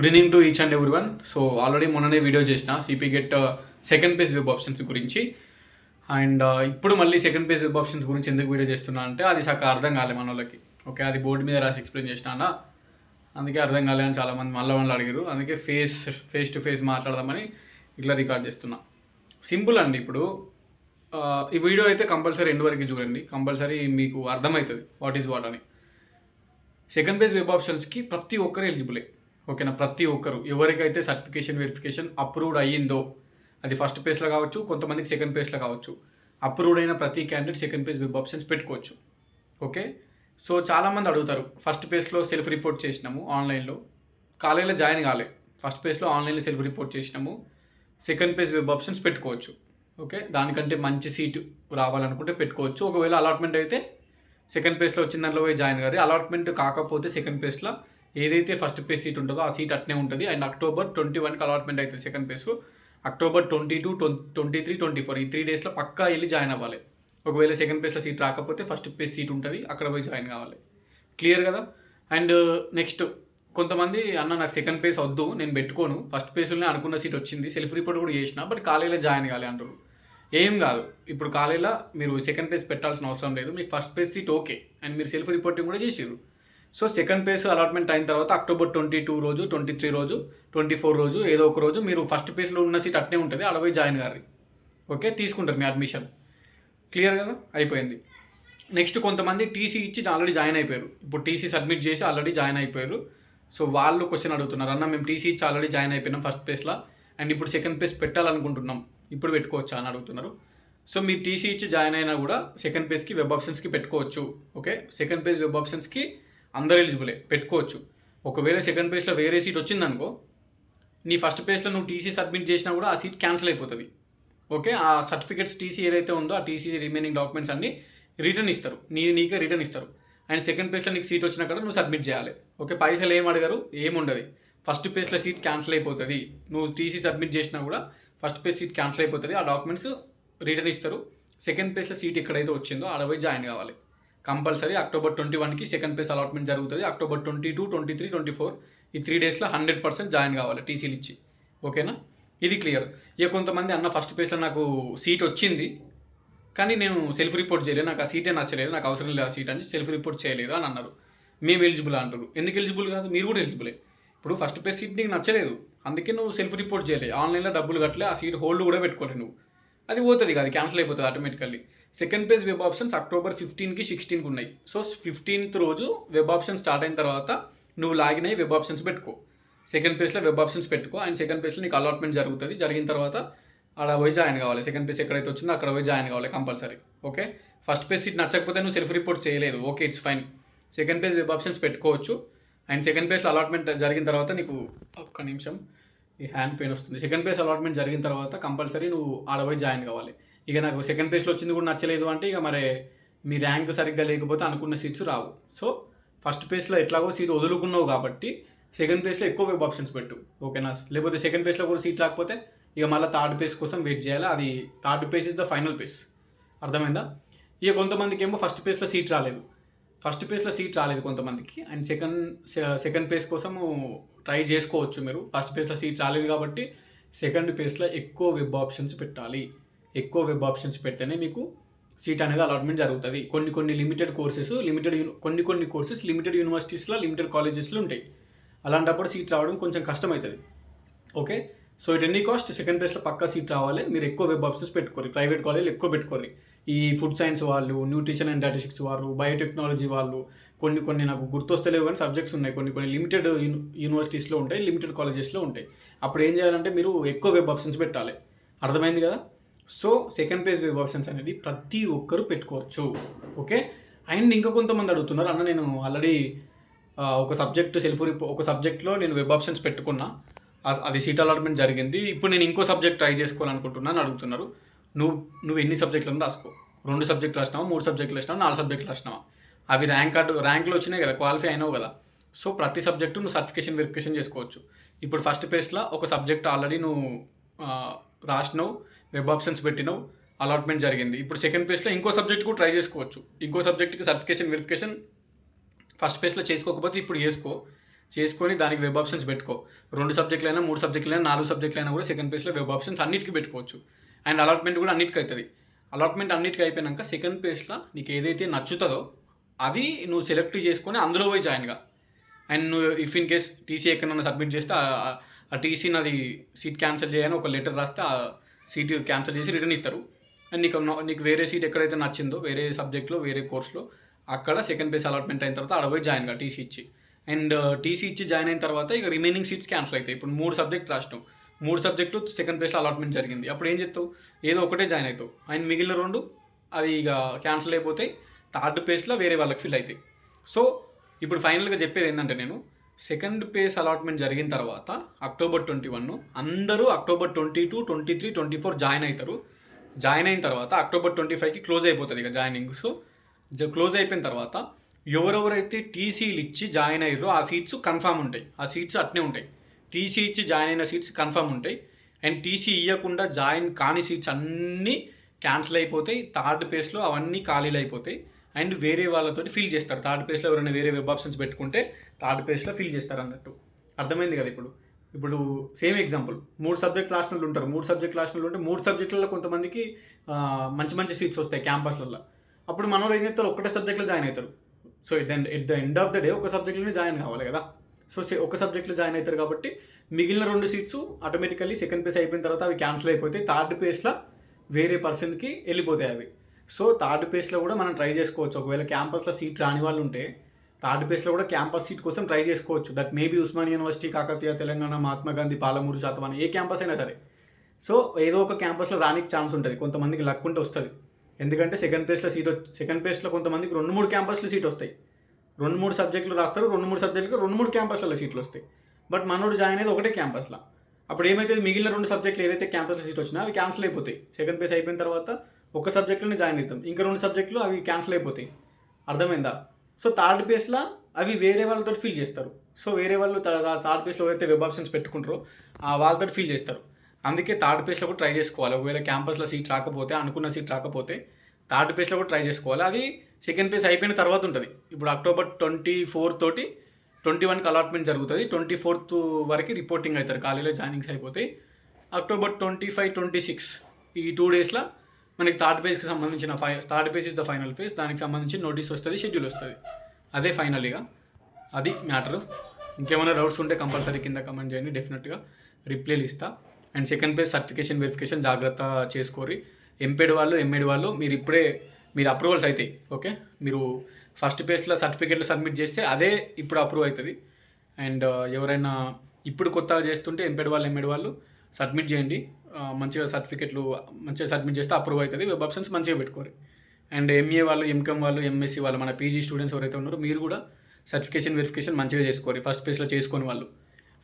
Good evening to each and every one so already మొన్ననే video చేసిన C P GET second phase web options గురించి. And uh, ఇప్పుడు మళ్ళీ second page web options గురించి ఎందుకు video చేస్తున్నా అంటే అది సక అర్థం కాలే మన వాళ్ళకి ఓకే అది బోర్డు మీద రాసి ఎక్స్ప్లెయిన్ చేసిన అన్న. అందుకే అర్థం కాలే అని చాలామంది మళ్ళీ వాళ్ళు అడిగారు. అందుకే ఫేస్ ఫేస్ టు ఫేస్ మాట్లాడదామని ఇట్లా రికార్డ్ చేస్తున్నా. సింపుల్ అండి ఇప్పుడు. Uh, ఈ వీడియో అయితే కంపల్సరీ ఎండ్ వరకు చూడండి. కంపల్సరీ మీకు అర్థమవుతుంది వాట్ ఈజ్ వాట్ అని. సెకండ్ పేజ్ వెబ్ ఆప్షన్స్కి ప్రతి ఒక్కరు ఎలిజిబులే ఓకేనా? ప్రతి ఒక్కరు ఎవరికైతే సర్టిఫికేషన్ వెరిఫికేషన్ అప్రూవ్డ్ అయ్యిందో అది ఫస్ట్ పేజ్లో కావచ్చు కొంతమందికి సెకండ్ పేజ్లో కావచ్చు అప్రూవ్డ్ అయిన ప్రతి candidate second phase web options పెట్టుకోవచ్చు. ఓకే? సో చాలామంది అడుగుతారు ఫస్ట్ పేజ్లో సెల్ఫ్ రిపోర్ట్ చేసినాము ఆన్లైన్లో కాలేజీలో జాయిన్ కాలే. ఫస్ట్ పేజ్లో ఆన్లైన్లో సెల్ఫ్ రిపోర్ట్ చేసినాము. సెకండ్ పేజ్ వెబ్ ఆప్షన్స్ పెట్టుకోవచ్చు. ఓకే? దానికంటే మంచి సీటు రావాలనుకుంటే పెట్టుకోవచ్చు. ఒకవేళ అలాట్మెంట్ అయితే సెకండ్ పేజ్లో వచ్చిన దాంట్లో పోయి జాయిన్ కాదు అలాట్మెంట్ కాకపోతే సెకండ్ పేజ్లో ఏదైతే ఫస్ట్ పేజ్ సీట్ ఉంటుందో ఆ సీట్ అట్నే ఉంటుంది. అండ్ అక్టోబర్ ట్వంటీ వన్కి అలాట్మెంట్ అవుతుంది second phase October twenty two twenty three twenty four ఈ త్రీ డేస్లో పక్కా వెళ్ళి జాయిన్ అవ్వాలి. ఒకవేళ సెకండ్ పేజ్లో సీట్ రాకపోతే ఫస్ట్ పేజ్ సీట్ ఉంటుంది. అక్కడ పోయి జాయిన్ కావాలి. క్లియర్ కదా? అండ్ నెక్స్ట్ uh, కొంతమంది అన్న నాకు సెకండ్ పేజ్ వద్దు నేను పెట్టుకోను. ఫస్ట్ పేజ్లోనే అనుకున్న సీట్ వచ్చింది. సెల్ఫ్ రిపోర్ట్ కూడా చేసిన బట్ కాలేజీలో జాయిన్ కావాలి అంటారు ఏం కాదు. ఇప్పుడు కాలేజీలో మీరు సెకండ్ పేజ్ పెట్టాల్సిన అవసరం లేదు. మీకు first phase seat okay and మీరు సెల్ఫ్ రిపోర్టింగ్ కూడా చేసారు సో సెకండ్ పేస్ అలాట్మెంట్ అయిన తర్వాత అక్టోబర్ ట్వంటీ టూ రోజు ట్వంటీ త్రీ రోజు ట్వంటీ ఫోర్ రోజు ఏదో ఒక రోజు మీరు ఫస్ట్ పేస్లో ఉన్న సీట్ అట్నే ఉంటుంది అడవి జాయిన్ గారి ఓకే? తీసుకుంటారు మీ అడ్మిషన్. క్లియర్ కదా? అయిపోయింది. నెక్స్ట్ కొంతమంది టీసీ ఇచ్చి ఆల్రెడీ జాయిన్ అయిపోయారు. ఇప్పుడు టీసీ సబ్మిట్ చేసి ఆల్రెడీ జాయిన్ అయిపోయారు. సో వాళ్ళు క్వశ్చన్ అడుగుతున్నారు అన్న మేము టీసీ ఇచ్చి ఆల్రెడీ జాయిన్ అయిపోయినాం ఫస్ట్ ప్లేస్లో అండ్ ఇప్పుడు సెకండ్ ప్లేస్ పెట్టాలనుకుంటున్నాం. ఇప్పుడు పెట్టుకోవచ్చా? అని అడుగుతున్నారు. సో మీరు టీసీ ఇచ్చి జాయిన్ అయినా కూడా సెకండ్ పేజ్కి వెబ్ ఆప్షన్స్కి పెట్టుకోవచ్చు. ఓకే? సెకండ్ పేజ్ వెబ్ ఆప్షన్స్కి అందరు ఎలిజిబులే పెట్టుకోవచ్చు. ఒకవేళ సెకండ్ పేజ్లో వేరే సీట్ వచ్చిందనుకో నీ ఫస్ట్ పేజ్లో నువ్వు టీసీ సబ్మిట్ చేసినా కూడా ఆ సీట్ క్యాన్సిల్ అయిపోతుంది. ఓకే ఆ సర్టిఫికేట్స్ టీసీ ఏదైతే ఉందో ఆ టీసీ రిమైనింగ్ డాక్యుమెంట్స్ అన్ని రిటర్న్ ఇస్తారు. నీ నీకే రిటర్న్ ఇస్తారు. అండ్ సెకండ్ పేజ్లో నీకు సీట్ వచ్చినా కూడా నువ్వు సబ్మిట్ చేయాలి. ఓకే పైసలు ఏం అడగరు ఏముండదు ఫస్ట్ పేజ్లో సీట్ క్యాన్సిల్ అయిపోతుంది. నువ్వు టీసీ సబ్మిట్ చేసినా కూడా ఫస్ట్ పేజ్ సీట్ క్యాన్సిల్ అయిపోతుంది. ఆ డాక్యుమెంట్స్ రిటర్న్ ఇస్తారు. సెకండ్ పేజ్లో సీట్ ఎక్కడైతే వచ్చిందో ఆడ పోయి జాయిన్ కావాలి. కంపల్సరీ అక్టోబర్ ట్వంటీ వన్కి సెకండ్ ప్లేస్ అలాట్మెంట్ జరుగుతుంది. October twenty two twenty three twenty four ఈ త్రీ డేస్లో హండ్రెడ్ పర్సెంట్ జాయిన్ కావాలి టీసీలు ఇచ్చి. ఓకేనా? ఇది క్లియర్ ఇక కొంతమంది అన్న ఫస్ట్ ప్లేస్లో నాకు సీట్ వచ్చింది. కానీ నేను సెల్ఫ్ రిపోర్ట్ చేయలేదు. నాకు ఆ సీటే నచ్చలేదు. నాకు అవసరం లేదు ఆ సీట్ అని సెల్ఫ్ రిపోర్ట్ చేయలేదు అని అన్నారు. మేము ఎలిజిబుల్ అంటారు ఎందుకు ఎలిజిబుల్ కాదు? మీరు కూడా ఎలిజిబులే ఇప్పుడు ఫస్ట్ ప్లేస్ సీట్ నీకు నచ్చలేదు. అందుకే నువ్వు సెల్ఫ్ రిపోర్ట్ చేయలేదు. ఆన్లైన్లో డబ్బులు కట్టలే ఆ సీట్ హోల్డ్ కూడా పెట్టుకోలేదు నువ్వు. అది పోతుంది అది క్యాన్సిల్ అయిపోతుంది automatically second phase web options October ఫిఫ్టీన్కి సిక్స్టీన్కి ఉన్నాయి. సో ఫిఫ్టీన్త్ రోజు వెబ్ ఆప్షన్ స్టార్ట్ అయిన తర్వాత నువ్వు లాగిన్ అయ్యి వెబ్ ఆప్షన్స్ పెట్టుకో. సెకండ్ పేజ్లో వెబ్ ఆప్షన్స్ పెట్టుకో. అండ్ సెకండ్ పేజ్లో నీకు అలాట్మెంట్ జరుగుతుంది. జరిగిన తర్వాత అక్కడ పోయి జాయిన్ కావాలి. సెకండ్ పేజ్ ఎక్కడైతే వచ్చిందో అక్కడ పోయి జాయిన్ కావాలి compulsory okay first phase seat నచ్చకపోతే నువ్వు సెల్ఫ్ రిపోర్ట్ చేయలేదు. Okay it's fine second phase web options పెట్టుకోవచ్చు. అండ్ సెకండ్ పేజ్లో అలాట్మెంట్ జరిగిన తర్వాత నీకు ఒక్క నిమిషం ఈ హ్యాండ్ పెయిన్ వస్తుంది. సెకండ్ ప్లేస్ అలాట్మెంట్ జరిగిన తర్వాత కంపల్సరీ నువ్వు ఆడ పోయి జాయిన్ కావాలి. ఇక నాకు సెకండ్ పేజ్లో వచ్చింది కూడా నచ్చలేదు అంటే ఇక మరి మీ ర్యాంక్ సరిగ్గా లేకపోతే అనుకున్న సీట్స్ రావు. సో ఫస్ట్ ప్లేస్లో ఎట్లాగో సీట్ వదులుకున్నావు కాబట్టి సెకండ్ ప్లేస్లో ఎక్కువ వెబ్ ఆప్షన్స్ పెట్టు. ఓకేనా లేకపోతే సెకండ్ ప్లేస్లో కూడా సీట్ రాకపోతే ఇక మళ్ళీ థర్డ్ ప్లేస్ కోసం వెయిట్ చేయాలి? అది third place is the final place అర్థమైందా? ఇక కొంతమందికి ఏమో ఫస్ట్ ప్లేస్లో సీట్ రాలేదు. ఫస్ట్ ప్లేస్లో సీట్ రాలేదు కొంతమందికి. అండ్ సెకండ్ సెకండ్ ప్లేస్ కోసము ట్రై చేసుకోవచ్చు మీరు. ఫస్ట్ పేజ్లో సీట్ రాలేదు కాబట్టి సెకండ్ పేజ్లో ఎక్కువ వెబ్ ఆప్షన్స్ పెట్టాలి. ఎక్కువ వెబ్ ఆప్షన్స్ పెడితేనే మీకు సీట్ అనేది అలాట్మెంట్ జరుగుతుంది. కొన్ని కొన్ని లిమిటెడ్ కోర్సెస్ లిమిటెడ్ కొన్ని కొన్ని కోర్సెస్ లిమిటెడ్ యూనివర్సిటీస్లో లిమిటెడ్ కాలేజెస్లో ఉంటాయి. అలాంటప్పుడు సీట్ రావడం కొంచెం కష్టమవుతుంది okay so at any cost second ప్లేస్లో పక్కా సీట్ రావాలి. మీరు ఎక్కువ వెబ్ ఆప్షన్స్ పెట్టుకోరు ప్రైవేట్ కాలేజీలు ఎక్కువ పెట్టుకోరు ఈ ఫుడ్ సైన్స్ వాళ్ళు న్యూట్రిషన్ అండ్ డాటిస్టిక్స్ వాళ్ళు బయోటెక్నాలజీ వాళ్ళు కొన్ని కొన్ని నాకు గుర్తొస్తలేవు కానీ సబ్జెక్ట్స్ ఉన్నాయి. కొన్ని కొన్ని లిమిటెడ్ యూనివర్సిటీస్లో ఉంటాయి లిమిటెడ్ కాలేజెస్లో ఉంటాయి. అప్పుడు ఏం చేయాలంటే మీరు ఎక్కువ వెబ్ ఆప్షన్స్ పెట్టాలి. అర్థమైంది కదా? So second phase web options అనేది ప్రతి ఒక్కరు పెట్టుకోవచ్చు. ఓకే? అండ్ ఇంకా కొంతమంది అడుగుతున్నారు. అన్న నేను ఆల్రెడీ ఒక సబ్జెక్ట్ సెల్ఫ్ రిపో ఒక సబ్జెక్ట్లో నేను వెబ్ ఆప్షన్స్ పెట్టుకున్నా. అది సీట్ అలాట్మెంట్ జరిగింది. ఇప్పుడు నేను ఇంకో సబ్జెక్ట్ ట్రై చేసుకోవాలనుకుంటున్నాను అడుగుతున్నారు. నువ్వు నువ్వు ఎన్ని సబ్జెక్టులను రాసుకో? రెండు సబ్జెక్టులు రాసినావు మూడు సబ్జెక్టులు రాసినావు నాలుగు సబ్జెక్టులు రాసినావా? అవి ర్యాంక్ కార్డు ర్యాంక్లో వచ్చినాయి కదా క్వాలిఫై అయినావు కదా. సో ప్రతి సబ్జెక్టు నువ్వు సర్టిఫికేషన్ వెరిఫికేషన్ చేసుకోవచ్చు. ఇప్పుడు ఫస్ట్ పేజ్లో ఒక సబ్జెక్ట్ ఆల్రెడీ నువ్వు రాసినావు వెబ్ ఆప్షన్స్ పెట్టినావు అలాట్మెంట్ జరిగింది. ఇప్పుడు సెకండ్ పేజ్లో ఇంకో సబ్జెక్ట్ కూడా ట్రై చేసుకోవచ్చు. ఇంకో సబ్జెక్ట్కి సర్టిఫికేషన్ వెరిఫికేషన్ ఫస్ట్ పేజ్లో చేసుకోకపోతే ఇప్పుడు చేసుకో. చేసుకొని దానికి వెబ్ ఆప్షన్స్ పెట్టుకో. రెండు సబ్జెక్టులైనా మూడు సబ్జెక్టులైనా నాలుగు సబ్జెక్టులైనా కూడా సెకండ్ పేజ్లో వెబ్ ఆప్షన్స్ అన్నిటికీ పెట్టుకోవచ్చు. అండ్ అలాట్మెంట్ కూడా అన్నిటికీ అవుతుంది. అలాట్మెంట్ అన్నిటికీ అయిపోయాక సెకండ్ పేజ్లో నీకు ఏదైతే నచ్చుతుందో అది నువ్వు సెలెక్ట్ చేసుకొని అందులో పోయి జాయిన్గా అండ్ నువ్వు ఇఫ్ ఇన్ కేస్ టీసీ ఎక్కడన్నా సబ్మిట్ చేస్తే ఆ- టీసీ నాది సీట్ క్యాన్సిల్ చేయని ఒక లెటర్ రాస్తే ఆ సీట్ క్యాన్సిల్ చేసి రిటర్న్ ఇస్తారు. అండ్ నీకు నీకు వేరే సీట్ ఎక్కడైతే నచ్చిందో వేరే సబ్జెక్ట్లో వేరే కోర్స్లో అక్కడ సెకండ్ బేస్ అలాట్మెంట్ అయిన తర్వాత ఆడ పోయి జాయిన్గా టీసీ ఇచ్చి. అండ్ టీసీ ఇచ్చి జాయిన్ అయిన తర్వాత ఇక రిమైనింగ్ సీట్స్ క్యాన్సిల్ అవుతాయి ఇప్పుడు మూడు సబ్జెక్ట్ రాసినావు మూడు సబ్జెక్టులు సెకండ్ ప్లేస్లో అలాట్మెంట్ జరిగింది. అప్పుడు ఏం చెప్తావు ఏదో ఒకటే జాయిన్ అవుతావు. ఆయన మిగిలిన రెండు అది ఇక క్యాన్సిల్ అయిపోతాయి థర్డ్ పేస్లో వేరే వాళ్ళకి ఫిల్ అవుతాయి. సో ఇప్పుడు ఫైనల్గా చెప్పేది ఏంటంటే నేను సెకండ్ పేస్ అలాట్మెంట్ జరిగిన తర్వాత అక్టోబర్ ట్వంటీ వన్ అందరూ October twenty two twenty three twenty four join అవుతారు. జాయిన్ అయిన తర్వాత అక్టోబర్ ట్వంటీ ఫైవ్కి క్లోజ్ అయిపోతుంది ఇక జాయినింగ్. సో క్లోజ్ అయిపోయిన తర్వాత ఎవరెవరైతే టీసీలు ఇచ్చి జాయిన్ అయ్యారో ఆ సీట్స్ కన్ఫామ్ ఉంటాయి. ఆ సీట్స్ అట్నే ఉంటాయి. టీసీ ఇచ్చి జాయిన్ అయిన సీట్స్ కన్ఫర్మ్ ఉంటాయి. అండ్ టీసీ ఇవ్వకుండా జాయిన్ కాని సీట్స్ అన్నీ క్యాన్సిల్ అయిపోతాయి. థర్డ్ పేస్లో అవన్నీ ఖాళీలు అయిపోతాయి. అండ్ వేరే వాళ్ళతో ఫిల్ చేస్తారు. థర్డ్ ప్లేస్లో ఎవరైనా వేరే వెబ్ ఆప్షన్స్ పెట్టుకుంటే థర్డ్ ప్లేస్లో ఫిల్ చేస్తారు అన్నట్టు. అర్థమైంది కదా ఇప్పుడు? ఇప్పుడు సేమ్ ఎగ్జాంపుల్ మూడు సబ్జెక్ట్ రాసిన వాళ్ళు ఉంటారు. మూడు సబ్జెక్ట్ రాసిన ఉంటే మూడు సబ్జెక్టులలో కొంతమందికి మంచి మంచి సీట్స్ వస్తాయి క్యాంపస్లలో అప్పుడు మన వాళ్ళు ఏం చేస్తారు? ఒకటే సబ్జెక్ట్లో జాయిన్ అవుతారు. So then at the end of the day ఒక సబ్జెక్ట్లోనే జాయిన్ కావాలి కదా? సో ఒక సబ్జెక్ట్లో జాయిన్ అవుతారు కాబట్టి మిగిలిన రెండు సీట్స్ ఆటోమేటికల్లీ సెకండ్ పేస్ అయిపోయిన తర్వాత అవి క్యాన్సిల్ అయిపోతాయి. థర్డ్ పేస్లో వేరే పర్సన్కి వెళ్ళిపోతాయి అవి. సో థర్డ్ పేస్లో కూడా మనం ట్రై చేసుకోవచ్చు. ఒకవేళ క్యాంపస్లో సీట్ రాని వాళ్ళు ఉంటే థర్డ్ పేస్లో కూడా క్యాంపస్ సీట్ కోసం ట్రై చేసుకోవచ్చు. That maybe Osmania university Kakatiya Telangana Mahatma Gandhi Palamuru Satavahana A campus అయినా సరే. సో ఏదో ఒక క్యాంపస్లో రానికి ఛాన్స్ ఉంటుంది. కొంతమందికి లక్ ఉంటే వస్తుంది. ఎందుకంటే సెకండ్ ప్లేస్లో సీట్ సెకండ్ ప్లేస్లో కొంతమందికి రెండు మూడు క్యాంపస్లో సీట్ వస్తాయి. రెండు మూడు సబ్జెక్టులు రాస్తారు రెండు మూడు సబ్జెక్టులకు రెండు మూడు క్యాంపస్లలో సీట్లు వస్తాయి. బట్ మనోడు జాయిన్ అయ్యేది ఒకటే క్యాంపస్లో. అప్పుడు ఏమైతుంది? మిగిలిన రెండు సబ్జెక్టులు ఏదైతే క్యాంపస్లో సీట్ వచ్చినా అవి క్యాన్సిల్ అయిపోతాయి. సెకండ్ పేస్ అయిపోయిన తర్వాత ఒక సబ్జెక్ట్లోనే జాయిన్ అవుతాం. ఇంకా రెండు సబ్జెక్టులు అవి క్యాన్సిల్ అయిపోతాయి. అర్థమైందా? సో థర్డ్ ప్లేస్లో అవి వేరే వాళ్ళతో ఫిల్ చేస్తారు. సో వేరే వాళ్ళు థర్డ్ పేస్లో ఎవరైతే వెబ్ ఆప్షన్స్ పెట్టుకుంటారో ఆ వాళ్ళతో ఫిల్ చేస్తారు. అందుకే థర్డ్ పేస్లో కూడా ట్రై చేసుకోవాలి. ఒకవేళ క్యాంపస్లో సీట్ రాకపోతే అనుకున్న సీట్ రాకపోతే థర్డ్ పేస్లో కూడా ట్రై చేసుకోవాలి. అది సెకండ్ ఫేజ్ అయిపోయిన తర్వాత ఉంటుంది. ఇప్పుడు అక్టోబర్ ట్వంటీ ఫోర్ తోటి ట్వంటీ వన్కి అలాట్మెంట్ జరుగుతుంది. ట్వంటీ ఫోర్త్ వరకు రిపోర్టింగ్ అవుతారు కాలేజీలో జాయినింగ్స్ అయిపోతాయి. October twenty five twenty six ఈ టూ డేస్లో మనకి థర్డ్ పేజ్కి సంబంధించిన ఫై third phase is the final phase దానికి సంబంధించి నోటీస్ వస్తుంది షెడ్యూల్ వస్తుంది. అదే ఫైనల్ ఇక. అది మ్యాటర్ ఇంకేమైనా డౌట్స్ ఉంటే కంపల్సరీ కింద కమెంట్ చేయండి. డెఫినెట్గా రిప్లైలు ఇస్తా. And second phase certification verification జాగ్రత్త చేసుకోరి. ఎంపేడ్ వాళ్ళు ఎంఏడ్ వాళ్ళు మీరు ఇప్పుడే మీరు అప్రూవల్స్ అవుతాయి ఓకే మీరు ఫస్ట్ పేజ్లో సర్టిఫికేట్లు సబ్మిట్ చేస్తే అదే ఇప్పుడు అప్రూవ్ అవుతుంది అండ్ ఎవరైనా ఇప్పుడు కొత్తగా చేస్తుంటే ఎంపేడ్ వాళ్ళు ఎంఏడ్ వాళ్ళు సబ్మిట్ చేయండి. Uh, మంచిగా సర్టిఫికెట్లు మంచిగా సబ్మిట్ చేస్తే అప్రూవ్ అవుతుంది వెబ్ ఆప్షన్స్ మంచిగా పెట్టుకోరు అండ్ ఎంఏ వాళ్ళు ఎంకమ్ వాళ్ళు ఎంఎస్సీ వాళ్ళు మన పీజీ స్టూడెంట్స్ ఎవరైతే ఉన్నారో మీరు కూడా సర్టిఫికేషన్ వెరిఫికేషన్ మంచిగా చేసుకోరు ఫస్ట్ పేజ్లో చేసుకుని వాళ్ళు.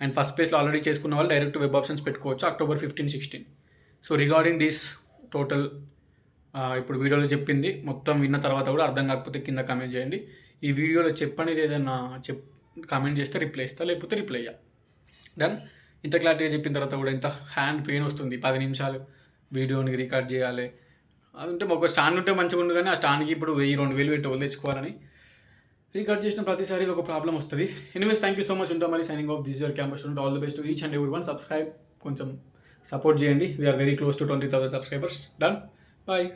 అండ్ ఫస్ట్ పేజ్లో ఆల్రెడీ చేసుకున్న వాళ్ళు డైరెక్ట్ వెబ్ ఆప్షన్స్ పెట్టుకోవచ్చు October fifteen sixteen so regarding this total ఇప్పుడు వీడియోలో చెప్పింది. మొత్తం విన్న తర్వాత కూడా అర్థం కాకపోతే కింద కామెంట్ చేయండి. ఈ వీడియోలో చెప్పనేది ఏదైనా చెప్ కామెంట్ చేస్తే రిప్లై ఇస్తా లేకపోతే రిప్లై అయ్యా డన్ ఇంత క్లారిటీగా చెప్పిన తర్వాత కూడా ఇంత హ్యాండ్ పెయిన్ వస్తుంది. పది నిమిషాలు వీడియోని రికార్డ్ చేయాలి. అది ఉంటే ఒక స్టాండ్ ఉంటే మంచిగా ఉండు కానీ ఆ స్టాండ్కి ఇప్పుడు వెయ్యి రెండు వేలు పెట్టి వాళ్ళు తెచ్చుకోవాలని రికార్డ్ చేసిన ప్రతిసారి ఒక ప్రాబ్లం వస్తుంది. Anyways thank you so much ఉంటాం. మరి signing off this your campus student all the best each and every one subscribe కొంచెం సపోర్ట్ చేయండి. We're very close to twenty thousand subscribers done bye